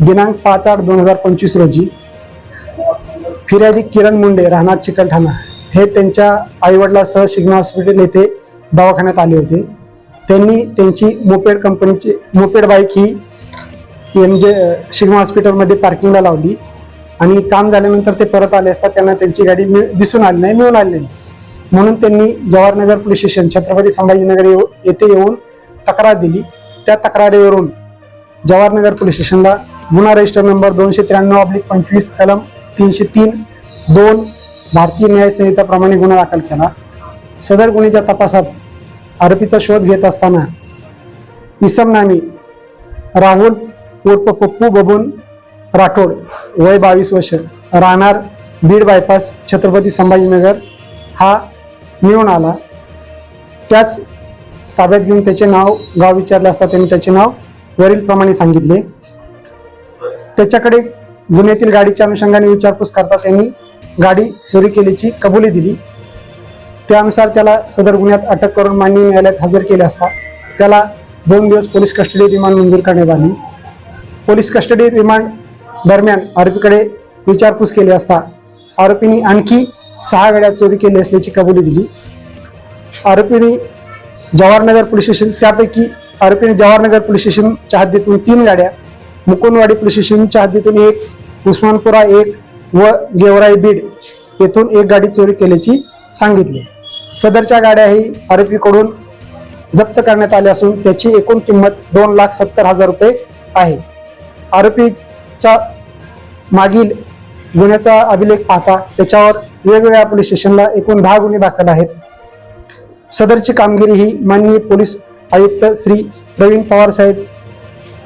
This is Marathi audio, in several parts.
दिनांक पाच आठ दोन हजार पंचवीस रोजी फिर्यादी किरण मुंडे राहणार चिकलठाणा हे त्यांच्या आईवडिलासह सिग्मा हॉस्पिटल येथे दवाखान्यात आले होते. त्यांनी त्यांची मोपेड कंपनीची मोपेड बाईक ही एम जे सिग्मा हॉस्पिटलमध्ये पार्किंगला लावली आणि काम झाल्यानंतर ते परत आले असता त्यांना त्यांची गाडी दिसून आली नाही मिळून आली नाही. म्हणून त्यांनी जवाहरनगर पोलीस स्टेशन छत्रपती संभाजीनगर येथे येऊन तक्रार दिली. त्या तक्रारीवरून जवाहरनगर पोलीस स्टेशनला गुन्हा रजिस्टर नंबर दोनशे त्र्याण्णव अब्लिक पंचवीस कलम तीनशे तीन दोन भारतीय न्याय संहिताप्रमाणे गुन्हा दाखल केला. सदर गुन्ह्याच्या तपासात आरोपीचा शोध घेत असताना इसम नामी राहुल उर्फ पप्पू बबून राठोड वय बावीस वर्ष राहणार बीड बायपास छत्रपती संभाजीनगर. हा मिळून आला. त्याच ताब्यात घेऊन त्याचे नाव गाव विचारले असता त्यांनी त्याचे नाव वरीलप्रमाणे सांगितले. त्याच्याकडे गुन्ह्यातील गाडीच्या अनुषंगाने विचारपूस करता त्यांनी गाडी चोरी केल्याची कबुली दिली. त्यानुसार त्याला सदर गुन्ह्यात अटक करून मान्य न्यायालयात हजर केले असता त्याला दोन दिवस पोलीस कस्टडी रिमांड मंजूर करण्यात आली. पोलीस कस्टडी रिमांड दरम्यान आरोपीकडे विचारपूस केली असता आरोपींनी आणखी सहा गाड्या चोरी केली असल्याची कबुली दिली. आरोपीने जवाहरनगर पोलीस स्टेशन त्यापैकी आरोपीने जवाहरनगर पोलीस स्टेशनच्या हद्दीतून तीन गाड्या मुकुंदवाडी पोलीस स्टेशनच्या हद्दीतून एक उस्मानपुरा एक व गेवराई बीड येथून एक गाडी चोरी केल्याची सांगितली. सदरच्या गाड्याही आरोपीकडून जप्त करण्यात आल्या असून त्याची एकूण किंमत दोन लाख सत्तर हजार रुपये आहे. आरोपीचा मागील गुन्ह्याचा अभिलेख पाहता त्याच्यावर वेगवेगळ्या पोलीस स्टेशनला एकूण दहा गुन्हे दाखल आहेत. सदरची कामगिरी ही माननीय पोलीस आयुक्त श्री प्रवीण पवार साहेब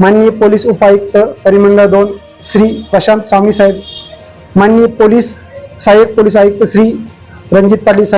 माननीय पोलीस उपायुक्त परिमंडळ दोन श्री प्रशांत स्वामी साहेब माननीय पोलीस सहाय्यक पोलीस आयुक्त श्री रणजित पाटील साहेब